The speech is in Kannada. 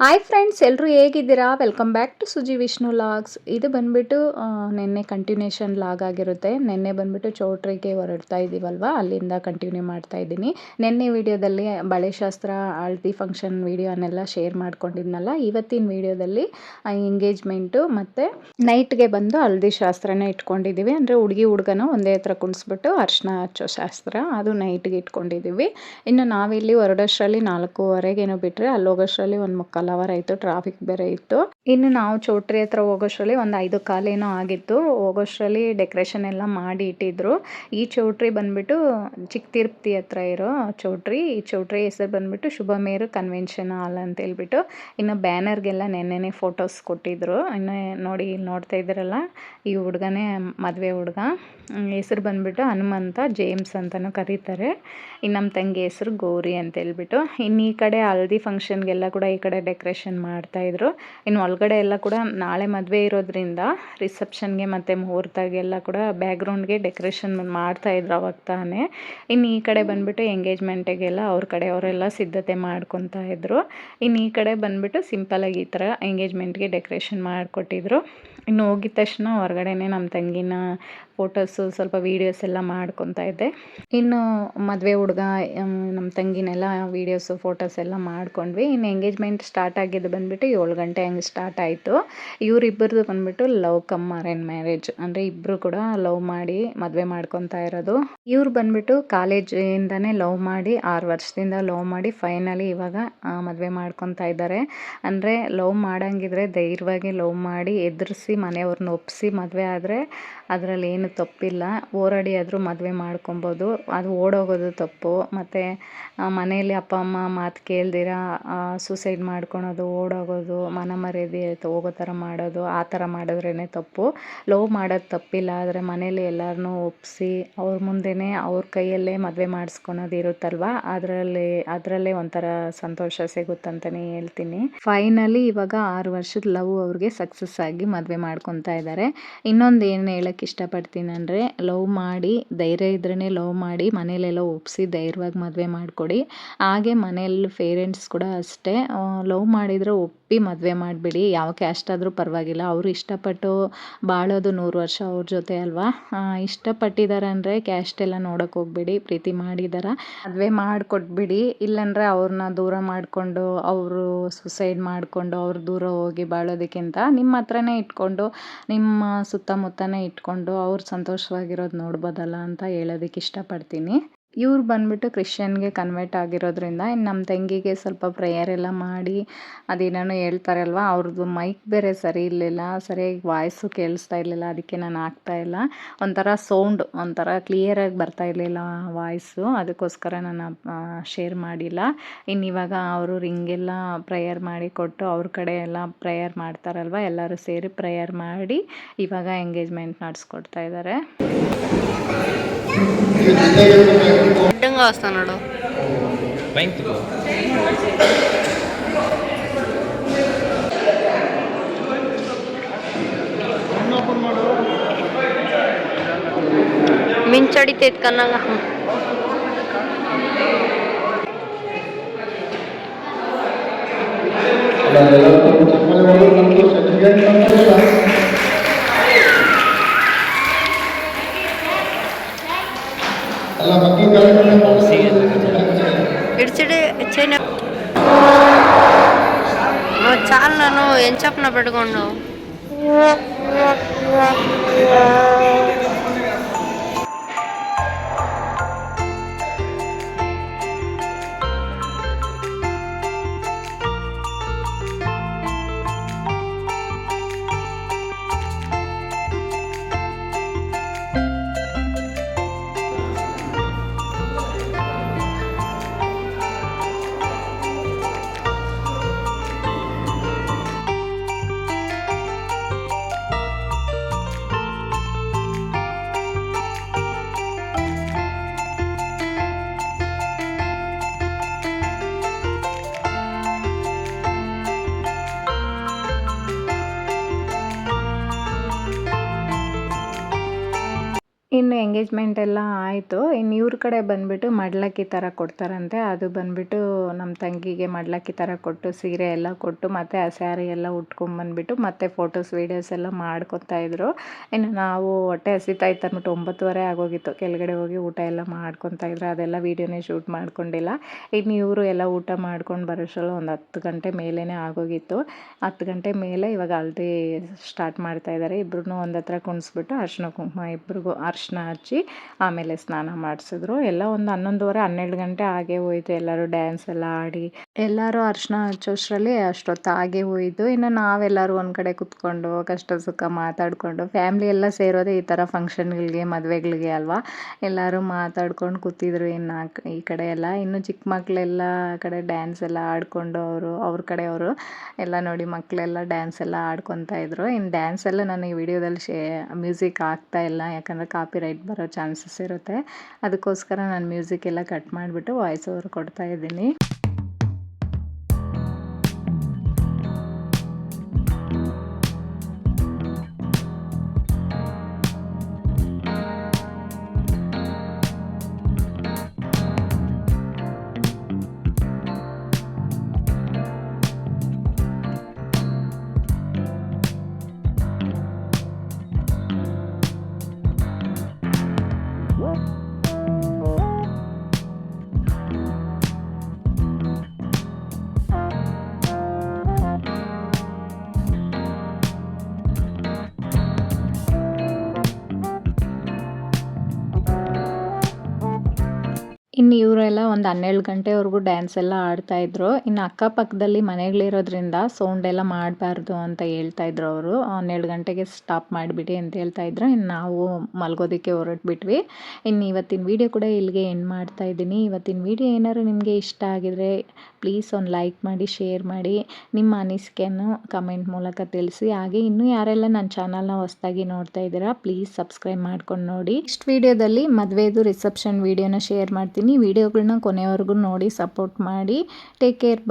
ಹಾಯ್ ಫ್ರೆಂಡ್ಸ್ ಎಲ್ಲರೂ ಹೇಗಿದ್ದೀರಾ? Welcome back to Suji Vishnu logs ಇದು ಬಂದ್ಬಿಟ್ಟು ನಿನ್ನೆ ಕಂಟಿನ್ಯೂಷನ್ ಲಾಗ್ ಆಗಿರುತ್ತೆ. ನಿನ್ನೆ ಬಂದುಬಿಟ್ಟು ಚೌಟ್ರಿಗೆ ಹೊರಡ್ತಾ ಇದ್ದೀವಲ್ವ ಅಲ್ಲಿಂದ ಕಂಟಿನ್ಯೂ ಮಾಡ್ತಾ ಇದ್ದೀನಿ. ನಿನ್ನೆ ವಿಡಿಯೋದಲ್ಲಿ ಬಳೆ ಶಾಸ್ತ್ರ ಹಳ್ದಿ ಫಂಕ್ಷನ್ ವೀಡಿಯೋನೆಲ್ಲ ಶೇರ್ ಮಾಡ್ಕೊಂಡಿದ್ನಲ್ಲ, ಇವತ್ತಿನ ವಿಡಿಯೋದಲ್ಲಿ ಎಂಗೇಜ್ಮೆಂಟು ಮತ್ತು ನೈಟ್ಗೆ ಬಂದು ಹಲ್ದಿ ಶಾಸ್ತ್ರನ ಇಟ್ಕೊಂಡಿದ್ದೀವಿ ಅಂದರೆ ಹುಡುಗಿ ಹುಡುಗನ ಒಂದೇ ಹತ್ರ ಕುಣಿಸ್ಬಿಟ್ಟು ಅರ್ಶನ ಹಚ್ಚೋ ಶಾಸ್ತ್ರ, ಅದು ನೈಟ್ಗೆ ಇಟ್ಕೊಂಡಿದ್ದೀವಿ ಇನ್ನು ನಾವಿಲ್ಲಿ ಹೊರಡೋಷ್ಟರಲ್ಲಿ ನಾಲ್ಕೂವರೆಗೇನೋ ಬಿಟ್ಟರೆ ಅಲ್ಲಿ ಹೋಗೋಷ್ಟರಲ್ಲಿ ಒಂದು ಮುಕ್ಕಾಲು ಅವರ್ ಆಯಿತು ಟ್ರಾಫಿಕ್ ಬೇರೆ ಇತ್ತು. ಇನ್ನು ನಾವು ಚೌಟ್ರಿ ಹತ್ರ ಹೋಗೋಷ್ಟರಲ್ಲಿ ಒಂದು ಐದು ಕಾಲೇನೋ ಆಗಿತ್ತು. ಹೋಗೋಷ್ಟರಲ್ಲಿ ಡೆಕೋರೇಷನ್ ಎಲ್ಲ ಮಾಡಿ ಇಟ್ಟಿದ್ರು. ಈ ಚೌಟ್ರಿ ಬಂದ್ಬಿಟ್ಟು ಚಿಕ್ಕ ತಿರುಪತಿ ಹತ್ರ ಇರೋ ಚೌಟ್ರಿ, ಈ ಚೌಟ್ರಿ ಹೆಸರು ಬಂದ್ಬಿಟ್ಟು ಶುಭಮೇರು ಕನ್ವೆನ್ಷನ್ ಹಾಲ್ ಅಂತ ಹೇಳ್ಬಿಟ್ಟು ಇನ್ನು ಬ್ಯಾನರ್ಗೆಲ್ಲ ನೆನ್ನೆನೆ ಫೋಟೋಸ್ ಕೊಟ್ಟಿದ್ರು. ಇನ್ನು ನೋಡಿ, ನೋಡ್ತಾ ಇದ್ದೀರಲ್ಲ, ಈ ಹುಡುಗನೇ ಮದುವೆ ಹುಡುಗ. ಹೆಸರು ಬಂದ್ಬಿಟ್ಟು ಹನುಮಂತ ಜೇಮ್ಸ್ ಅಂತಲೂ ಕರೀತಾರೆ. ಇನ್ನು ನಮ್ಮ ತಂಗಿ ಹೆಸರು ಗೌರಿ ಅಂತ ಹೇಳ್ಬಿಟ್ಟು. ಇನ್ನು ಈ ಕಡೆ ಹಲ್ದಿ ಫಂಕ್ಷನ್ಗೆಲ್ಲ ಕೂಡ ಈ ಕಡೆ ಡೆಕೋರೇಷನ್ ಮಾಡ್ತಾಯಿದ್ರು ಇನ್ನು ಒಳಗಡೆ ಎಲ್ಲ ಕೂಡ ನಾಳೆ ಮದುವೆ ಇರೋದ್ರಿಂದ ರಿಸೆಪ್ಷನ್ಗೆ ಮತ್ತು ಮುಹೂರ್ತಗೆಲ್ಲ ಕೂಡ ಬ್ಯಾಕ್ಗ್ರೌಂಡ್ಗೆ ಡೆಕೋರೇಷನ್ ಮಾಡ್ತಾಯಿದ್ರು ಅವಾಗ ತಾನೇ. ಇನ್ನು ಈ ಕಡೆ ಬಂದ್ಬಿಟ್ಟು ಎಂಗೇಜ್ಮೆಂಟಿಗೆಲ್ಲ ಅವ್ರ ಕಡೆಯವರೆಲ್ಲ ಸಿದ್ಧತೆ ಮಾಡ್ಕೊತಾ ಇದ್ರು. ಇನ್ನು ಈ ಕಡೆ ಬಂದ್ಬಿಟ್ಟು ಸಿಂಪಲಾಗಿ ಈ ಥರ ಎಂಗೇಜ್ಮೆಂಟ್ಗೆ ಡೆಕೋರೇಷನ್ ಮಾಡಿಕೊಟ್ಟಿದ್ರು. ಇನ್ನು ಹೋಗಿದ ತಕ್ಷಣ ಹೊರಗಡೆನೆ ನಮ್ಮ ತಂಗಿನ ಫೋಟೋಸು, ಸ್ವಲ್ಪ ವೀಡಿಯೋಸ್ ಎಲ್ಲ ಮಾಡ್ಕೊತಾ ಇದ್ದೆ. ಇನ್ನು ಮದುವೆ ಹುಡುಗ ನಮ್ಮ ತಂಗಿನೆಲ್ಲ ವೀಡಿಯೋಸು, ಫೋಟೋಸ್ ಎಲ್ಲ ಮಾಡ್ಕೊಂಡ್ವಿ. ಇನ್ನು ಎಂಗೇಜ್ಮೆಂಟ್ ಸ್ಟಾರ್ಟ್ ಆಗಿದ್ದು ಬಂದುಬಿಟ್ಟು ಏಳು ಗಂಟೆ ಹಂಗೆ ಸ್ಟಾರ್ಟ್ ಆಯಿತು. ಇವರಿಬ್ಬರದು ಬಂದುಬಿಟ್ಟು ಲವ್ ಕಮ್ ಅರೇಂಜ್ ಮ್ಯಾರೇಜ್. ಅಂದರೆ ಇಬ್ಬರು ಕೂಡ ಲವ್ ಮಾಡಿ ಮದುವೆ ಮಾಡ್ಕೊತಾ ಇರೋದು. ಇವ್ರು ಬಂದುಬಿಟ್ಟು ಕಾಲೇಜಿಂದನೇ ಲವ್ ಮಾಡಿ, ಆರು ವರ್ಷದಿಂದ ಲವ್ ಮಾಡಿ ಫೈನಲಿ ಇವಾಗ ಮದುವೆ ಮಾಡ್ಕೊತಾ ಇದ್ದಾರೆ. ಅಂದರೆ ಲವ್ ಮಾಡಂಗಿದ್ರೆ ಧೈರ್ಯವಾಗಿ ಲವ್ ಮಾಡಿ ಎದುರಿಸಿ ಮನೆಯವ್ರನ್ನ ಒಪ್ಪಿಸಿ ಮದುವೆ ಆದರೆ ಅದರಲ್ಲಿ ಏನು ತಪ್ಪಿಲ್ಲ. ಹೋರಾಡಿ ಆದರೂ ಮದುವೆ ಮಾಡ್ಕೊಬೋದು. ಅದು ಓಡೋಗೋದು ತಪ್ಪು. ಮತ್ತು ಮನೆಯಲ್ಲಿ ಅಪ್ಪ, ಅಮ್ಮ ಮಾತು ಕೇಳ್ದಿರ ಸೂಸೈಡ್ ಮಾಡ್ಕೊಳೋದು, ಓಡೋಗೋದು ಮನ ಮರ್ಯಾದೆ ಹೋಗೋ ಥರ ಮಾಡೋದು, ಆ ಥರ ಮಾಡಿದ್ರೇ ತಪ್ಪು. ಲವ್ ಮಾಡೋದು ತಪ್ಪಿಲ್ಲ. ಆದರೆ ಮನೇಲಿ ಎಲ್ಲರನ್ನೂ ಒಪ್ಪಿಸಿ ಅವ್ರ ಮುಂದೆನೇ ಅವ್ರ ಕೈಯಲ್ಲೇ ಮದುವೆ ಮಾಡಿಸ್ಕೊಳೋದು ಇರುತ್ತಲ್ವ? ಅದರಲ್ಲಿ, ಅದರಲ್ಲೇ ಒಂಥರ ಸಂತೋಷ ಸಿಗುತ್ತಂತಲೇ ಹೇಳ್ತೀನಿ. ಫೈನಲಿ ಇವಾಗ ಆರು ವರ್ಷದ ಲವ್ ಅವ್ರಿಗೆ ಸಕ್ಸಸ್ ಆಗಿ ಮದುವೆ ಮಾಡ್ಕೊತಾ ಇದ್ದಾರೆ ಇನ್ನೊಂದು ಏನು ಹೇಳಕ್ಕೆ ಇಷ್ಟಪಡ್ತೀನಿ ಅಂದರೆ ಲವ್ ಮಾಡಿ, ಧೈರ್ಯ ಇದ್ರೇ ಲವ್ ಮಾಡಿ, ಮನೇಲೆಲ್ಲ ಒಪ್ಪಿಸಿ ಧೈರ್ಯವಾಗಿ ಮದುವೆ ಮಾಡಿಕೊಡಿ. ಹಾಗೆ ಮನೆಯಲ್ಲಿ ಪೇರೆಂಟ್ಸ್ ಕೂಡ ಅಷ್ಟೇ ಲವ್ ಮಾಡಿದರೆ ಒಪ್ಪಿ ಮದುವೆ ಮಾಡಿಬಿಡಿ. ಯಾವ ಕ್ಯಾಸ್ಟ್ ಆದರೂ ಪರವಾಗಿಲ್ಲ. ಅವರು ಇಷ್ಟಪಟ್ಟು ಬಾಳೋದು ನೂರು ವರ್ಷ ಅವ್ರ ಜೊತೆ ಅಲ್ವಾ? ಇಷ್ಟಪಟ್ಟಿದ್ದಾರೆ ಅಂದರೆ ಕ್ಯಾಸ್ಟ್ ಎಲ್ಲ ನೋಡೋಕೆ ಹೋಗ್ಬೇಡಿ, ಪ್ರೀತಿ ಮಾಡಿದಾರ ಮದುವೆ ಮಾಡಿಕೊಟ್ಬಿಡಿ. ಇಲ್ಲಾಂದರೆ ಅವ್ರನ್ನ ದೂರ ಮಾಡಿಕೊಂಡು, ಅವರು ಸುಸೈಡ್ ಮಾಡಿಕೊಂಡು, ಅವ್ರು ದೂರ ಹೋಗಿ ಬಾಳೋದಕ್ಕಿಂತ ನಿಮ್ಮ ಹತ್ರನೇ ಇಟ್ಕೊಂಡು, ನಿಮ್ಮ ಸುತ್ತಮುತ್ತನೇ ಇಟ್ಕೊಂಡು, ಅವ್ರು ಸಂತೋಷವಾಗಿರೋದು ನೋಡ್ಬೋದಲ್ಲ ಅಂತ ಹೇಳೋದಕ್ಕೆ ಇಷ್ಟಪಡ್ತೀನಿ. ಇವ್ರು ಬಂದ್ಬಿಟ್ಟು ಕ್ರಿಶ್ಚಿಯನ್ಗೆ ಕನ್ವರ್ಟ್ ಆಗಿರೋದ್ರಿಂದ ಇನ್ನು ನಮ್ಮ ತಂಗಿಗೆ ಸ್ವಲ್ಪ ಪ್ರೇಯರ್ ಎಲ್ಲ ಮಾಡಿ, ಅದೇನೇನೋ ಹೇಳ್ತಾರಲ್ವ ಅವ್ರದ್ದು ಮೈಕ್ ಬೇರೆ ಸರಿ ಇರಲಿಲ್ಲ, ಸರಿಯಾಗಿ ವಾಯ್ಸು ಕೇಳಿಸ್ತಾ ಇರಲಿಲ್ಲ, ಅದಕ್ಕೆ ನಾನು ಆಗ್ತಾ ಇಲ್ಲ. ಒಂಥರ ಸೌಂಡ್ ಒಂಥರ ಕ್ಲಿಯರಾಗಿ ಬರ್ತಾ ಇರಲಿಲ್ಲ ವಾಯ್ಸು ಅದಕ್ಕೋಸ್ಕರ ನಾನು ಶೇರ್ ಮಾಡಿಲ್ಲ. ಇನ್ನು ಇವಾಗ ಅವರು ರಿಂಗೆಲ್ಲ ಪ್ರೇಯರ್ ಮಾಡಿ ಕೊಟ್ಟು, ಅವ್ರ ಕಡೆ ಎಲ್ಲ ಪ್ರೇಯರ್ ಮಾಡ್ತಾರಲ್ವ, ಎಲ್ಲರೂ ಸೇರಿ ಪ್ರೇಯರ್ ಮಾಡಿ, ಇವಾಗ ಎಂಗೇಜ್ಮೆಂಟ್ ನಡೆಸ್ಕೊಡ್ತಾ ಇದ್ದಾರೆ అడ్డంగా వస్తున్నాడు Thank you. ಮಿಂಚಡಿತೈತೆ వచ్చేనా? చాలా నువ్వు ఏం చెప్పిన పెట్టుకోండు. ಇನ್ನು ಎಂಗೇಜ್ಮೆಂಟ್ ಎಲ್ಲ ಆಯಿತು. ಇನ್ನು ಇವ್ರ ಕಡೆ ಬಂದುಬಿಟ್ಟು ಮಡ್ಲಕ್ಕಿ ಥರ ಕೊಡ್ತಾರಂತೆ. ಅದು ಬಂದುಬಿಟ್ಟು ನಮ್ಮ ತಂಗಿಗೆ ಮಡ್ಲಕ್ಕಿ ಥರ ಕೊಟ್ಟು, ಸೀರೆ ಎಲ್ಲ ಕೊಟ್ಟು, ಮತ್ತು ಆ ಸ್ಯಾರಿ ಎಲ್ಲ ಉಟ್ಕೊಂಬಂದ್ಬಿಟ್ಟು ಮತ್ತೆ ಫೋಟೋಸ್ ವೀಡಿಯೋಸ್ ಎಲ್ಲ ಮಾಡ್ಕೊತಾ ಇದ್ರು. ಇನ್ನು ನಾವು ಹೊಟ್ಟೆ ಹಸಿತಾ ಇತ್ತು ಅಂದ್ಬಿಟ್ಟು ಒಂಬತ್ತುವರೆ ಆಗೋಗಿತ್ತು. ಕೆಳಗಡೆ ಹೋಗಿ ಊಟ ಎಲ್ಲ ಮಾಡ್ಕೊತಾ ಇದ್ರು. ಅದೆಲ್ಲ ವೀಡಿಯೋನೇ ಶೂಟ್ ಮಾಡ್ಕೊಂಡಿಲ್ಲ. ಇನ್ನು ಇವರು ಎಲ್ಲ ಊಟ ಮಾಡ್ಕೊಂಡು ಬರೋಷ್ಟರಲ್ಲಿ ಒಂದು ಹತ್ತು ಗಂಟೆ ಮೇಲೇ ಆಗೋಗಿತ್ತು. ಹತ್ತು ಗಂಟೆ ಮೇಲೆ ಇವಾಗ ಹಲ್ದಿ ಸ್ಟಾರ್ಟ್ ಮಾಡ್ತಾ ಇದ್ದಾರೆ ಇಬ್ರು ಒಂದು ಹತ್ರ ಕುಣಿಸ್ಬಿಟ್ಟು ಅರ್ಶಿನ ಕುಂಕುಮ ಇಬ್ರಿಗೂ ಅರ್ಶಿನ ಹಚ್ಚಿ ಆಮೇಲೆ ಸ್ನಾನ ಮಾಡಿಸಿದ್ರು. ಎಲ್ಲ ಒಂದು ಹನ್ನೊಂದುವರೆ ಹನ್ನೆರಡು ಗಂಟೆ ಆಗೇ ಹೋಯ್ತು. ಎಲ್ಲರೂ ಡ್ಯಾನ್ಸ್ ಎಲ್ಲ ಆಡಿ. ಎಲ್ಲರೂ ಅರ್ಶಿನ ಹಚ್ಚೋಷ್ಟರಲ್ಲಿ ಅಷ್ಟೊತ್ತು ಆಗೇ ಹೋಯಿತು. ಇನ್ನು ನಾವೆಲ್ಲರೂ ಒಂದು ಕಡೆ ಕುತ್ಕೊಂಡು, ಕಷ್ಟ ಸುಖ ಮಾತಾಡಿಕೊಂಡು ಫ್ಯಾಮ್ಲಿ ಎಲ್ಲ ಸೇರೋದೇ ಈ ಥರ ಫಂಕ್ಷನ್ಗಳಿಗೆ ಮದುವೆಗಳಿಗೆ ಅಲ್ವಾ? ಎಲ್ಲರೂ ಮಾತಾಡ್ಕೊಂಡು ಕೂತಿದ್ರು ಇನ್ನು ಈ ಕಡೆ ಎಲ್ಲ. ಇನ್ನು ಚಿಕ್ಕ ಮಕ್ಕಳೆಲ್ಲ ಕಡೆ ಡ್ಯಾನ್ಸ್ ಎಲ್ಲ ಆಡಿಕೊಂಡು ಅವರು, ಅವ್ರ ಕಡೆಯವರು ಎಲ್ಲ ನೋಡಿ ಮಕ್ಕಳೆಲ್ಲ ಡ್ಯಾನ್ಸ್ ಎಲ್ಲ ಆಡ್ಕೊತಾ ಇದ್ರು. ಇನ್ನು ಡ್ಯಾನ್ಸ್ ಎಲ್ಲ ನಾನು ಈ ವಿಡಿಯೋದಲ್ಲಿ ಶೇ ಮ್ಯೂಸಿಕ್ ಆಗ್ತಾ ಇಲ್ಲ. ಯಾಕಂದರೆ ಕಾಪಿ ರೈಟ್ ಬರೋ ಚಾನ್ಸಸ್ ಇರುತ್ತೆ. ಅದಕ್ಕೋಸ್ಕರ ನಾನು ಮ್ಯೂಸಿಕ್ ಎಲ್ಲ ಕಟ್ ಮಾಡಿಬಿಟ್ಟು ವಾಯ್ಸ್ ಓವರ್ ಕೊಡ್ತಾ ಇದ್ದೀನಿ. ಒಂದು ಹನ್ನೆರಡು ಗಂಟೆವರೆಗೂ ಡ್ಯಾನ್ಸ್ ಎಲ್ಲ ಆಡ್ತಾ ಇದ್ರು. ಇನ್ನು ಅಕ್ಕಪಕ್ಕದಲ್ಲಿ ಮನೆಗಳಿರೋದ್ರಿಂದ ಸೌಂಡ್ ಎಲ್ಲ ಮಾಡಬಾರ್ದು ಅಂತ ಹೇಳ್ತಾ ಇದ್ರು ಅವರು. ಹನ್ನೆರಡು ಗಂಟೆಗೆ ಸ್ಟಾಪ್ ಮಾಡಿಬಿಡಿ ಅಂತ ಹೇಳ್ತಾ ಇದ್ರು. ಇನ್ನು ನಾವು ಮಲ್ಗೋದಕ್ಕೆ ಹೊರಟ್ಬಿಟ್ವಿ. ಇನ್ನು ಇವತ್ತಿನ ವಿಡಿಯೋ ಕೂಡ ಇಲ್ಲಿಗೆ ಎಂಡ್ ಮಾಡ್ತಾ ಇದ್ದೀನಿ. ಇವತ್ತಿನ ವಿಡಿಯೋ ಏನಾದ್ರು ನಿಮಗೆ ಇಷ್ಟ ಆಗಿದ್ರೆ ಪ್ಲೀಸ್ ಒಂದು ಲೈಕ್ ಮಾಡಿ ಶೇರ್ ಮಾಡಿ ನಿಮ್ಮ ಅನಿಸಿಕೆಯನ್ನು ಕಮೆಂಟ್ ಮೂಲಕ ತಿಳಿಸಿ. ಹಾಗೆ ಇನ್ನೂ ಯಾರೆಲ್ಲ ನನ್ನ ಚಾನಲ್ನ ಹೊಸದಾಗಿ ನೋಡ್ತಾ ಇದ್ದೀರಾ ಪ್ಲೀಸ್ ಸಬ್ಸ್ಕ್ರೈಬ್ ಮಾಡ್ಕೊಂಡು ನೋಡಿ. ನೆಕ್ಸ್ಟ್ ವಿಡಿಯೋದಲ್ಲಿ ಮದುವೆದು ರಿಸೆಪ್ಷನ್ ವೀಡಿಯೋನ ಶೇರ್ ಮಾಡ್ತೀನಿ. ವೀಡಿಯೋಗಳನ್ನ ಕೊನೆವರೆಗೂ ನೋಡಿ ಸಪೋರ್ಟ್ ಮಾಡಿ. Take care